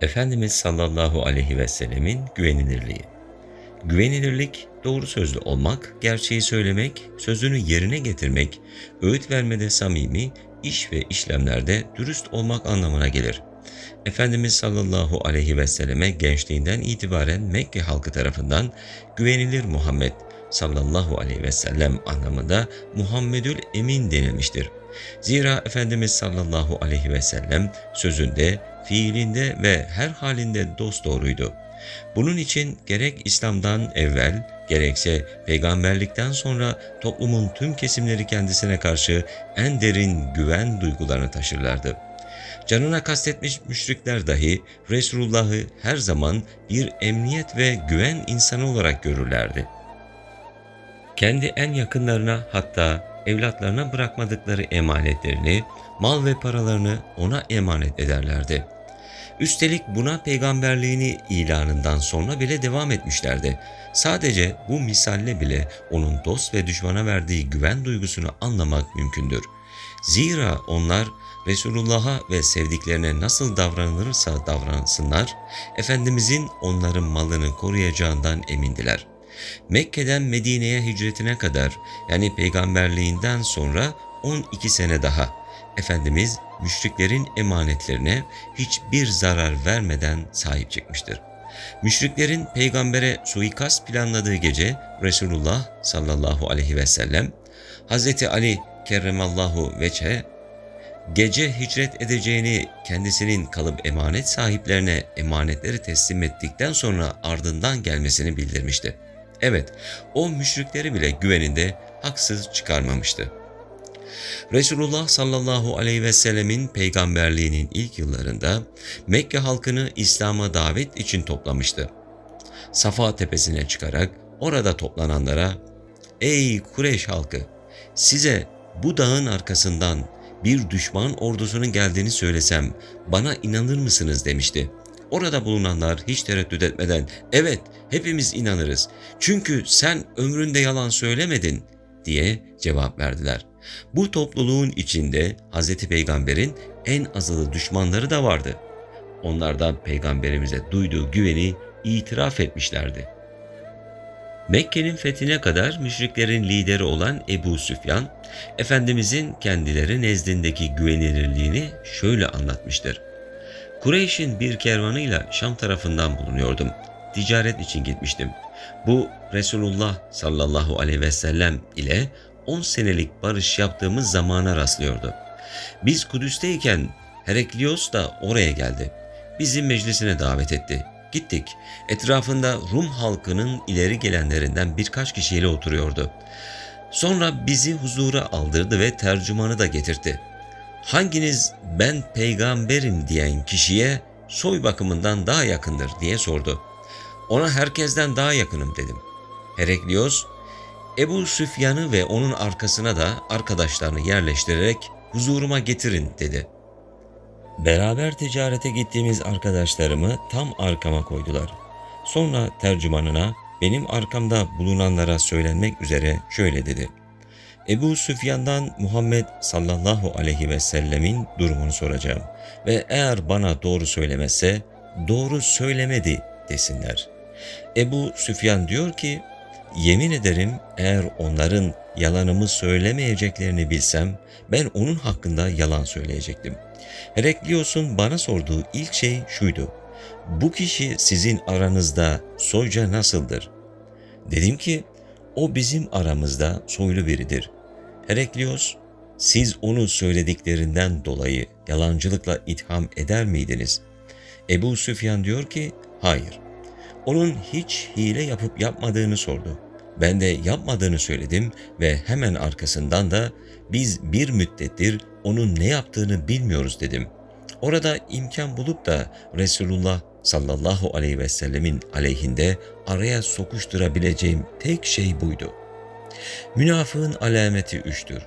Efendimiz sallallahu aleyhi ve sellemin güvenilirliği. Güvenilirlik, doğru sözlü olmak, gerçeği söylemek, sözünü yerine getirmek, öğüt vermede samimi, iş ve işlemlerde dürüst olmak anlamına gelir. Efendimiz sallallahu aleyhi ve selleme gençliğinden itibaren Mekke halkı tarafından güvenilir Muhammed sallallahu aleyhi ve sellem anlamında Muhammedül Emin denilmiştir. Zira Efendimiz sallallahu aleyhi ve sellem sözünde, fiilinde ve her halinde dost doğruydu. Bunun için gerek İslam'dan evvel, gerekse peygamberlikten sonra toplumun tüm kesimleri kendisine karşı en derin güven duygularını taşırlardı. Canına kastetmiş müşrikler dahi Resulullah'ı her zaman bir emniyet ve güven insanı olarak görürlerdi. Kendi en yakınlarına hatta evlatlarına bırakmadıkları emanetlerini, mal ve paralarını ona emanet ederlerdi. Üstelik buna peygamberliğini ilanından sonra bile devam etmişlerdi. Sadece bu misalle bile onun dost ve düşmana verdiği güven duygusunu anlamak mümkündür. Zira onlar Resulullah'a ve sevdiklerine nasıl davranılırsa davransınlar, Efendimizin onların malını koruyacağından emindiler. Mekke'den Medine'ye hicretine kadar yani peygamberliğinden sonra 12 sene daha Efendimiz müşriklerin emanetlerine hiçbir zarar vermeden sahip çıkmıştır. Müşriklerin peygambere suikast planladığı gece Resulullah sallallahu aleyhi ve sellem Hz. Ali kerremallahu veçhe gece hicret edeceğini kendisinin kalıp emanet sahiplerine emanetleri teslim ettikten sonra ardından gelmesini bildirmişti. Evet, o müşrikleri bile güveninde haksız çıkarmamıştı. Resulullah sallallahu aleyhi ve sellemin peygamberliğinin ilk yıllarında Mekke halkını İslam'a davet için toplamıştı. Safa tepesine çıkarak orada toplananlara "Ey Kureyş halkı, size bu dağın arkasından bir düşman ordusunun geldiğini söylesem bana inanır mısınız?" demişti. Orada bulunanlar hiç tereddüt etmeden evet hepimiz inanırız çünkü sen ömründe yalan söylemedin diye cevap verdiler. Bu topluluğun içinde Hz. Peygamber'in en azılı düşmanları da vardı. Onlar da peygamberimize duyduğu güveni itiraf etmişlerdi. Mekke'nin fethine kadar müşriklerin lideri olan Ebu Süfyan, Efendimizin kendileri nezdindeki güvenilirliğini şöyle anlatmıştır. Kureyş'in bir kervanıyla Şam tarafından bulunuyordum. Ticaret için gitmiştim. Bu Resulullah sallallahu aleyhi ve sellem ile 10 senelik barış yaptığımız zamana rastlıyordu. Biz Kudüs'teyken Heraklios da oraya geldi. Bizi meclisine davet etti. Gittik. Etrafında Rum halkının ileri gelenlerinden birkaç kişiyle oturuyordu. Sonra bizi huzura aldırdı ve tercümanı da getirtti. Hanginiz ben peygamberim diyen kişiye soy bakımından daha yakındır diye sordu. Ona herkesten daha yakınım dedim. Heraklios Ebu Süfyan'ı ve onun arkasına da arkadaşlarını yerleştirerek huzuruma getirin dedi. Beraber ticarete gittiğimiz arkadaşlarımı tam arkama koydular. Sonra tercümanına benim arkamda bulunanlara söylenmek üzere şöyle dedi. Ebu Süfyan'dan Muhammed sallallahu aleyhi ve sellemin durumunu soracağım ve eğer bana doğru söylemezse doğru söylemedi desinler. Ebu Süfyan diyor ki Yemin ederim eğer onların yalanımı söylemeyeceklerini bilsem ben onun hakkında yalan söyleyecektim. Heraklios'un bana sorduğu ilk şey şuydu. Bu kişi sizin aranızda soyca nasıldır? Dedim ki o bizim aramızda soylu biridir. Heraklios siz onu söylediklerinden dolayı yalancılıkla itham eder miydiniz? Ebu Süfyan diyor ki hayır onun hiç hile yapıp yapmadığını sordu. Ben de yapmadığını söyledim ve hemen arkasından da biz bir müddettir onun ne yaptığını bilmiyoruz dedim. Orada imkan bulup da Resulullah sallallahu aleyhi ve sellemin aleyhinde araya sokuşturabileceğim tek şey buydu. Münafığın alameti üçtür.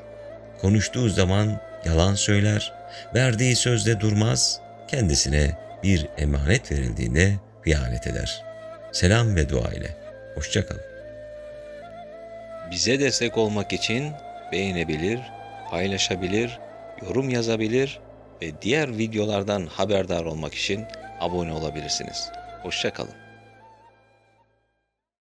Konuştuğu zaman yalan söyler, verdiği sözde durmaz, kendisine bir emanet verildiğinde hıyanet eder.'' Selam ve dua ile. Hoşçakalın. Bize destek olmak için beğenebilir, paylaşabilir, yorum yazabilir ve diğer videolardan haberdar olmak için abone olabilirsiniz. Hoşçakalın.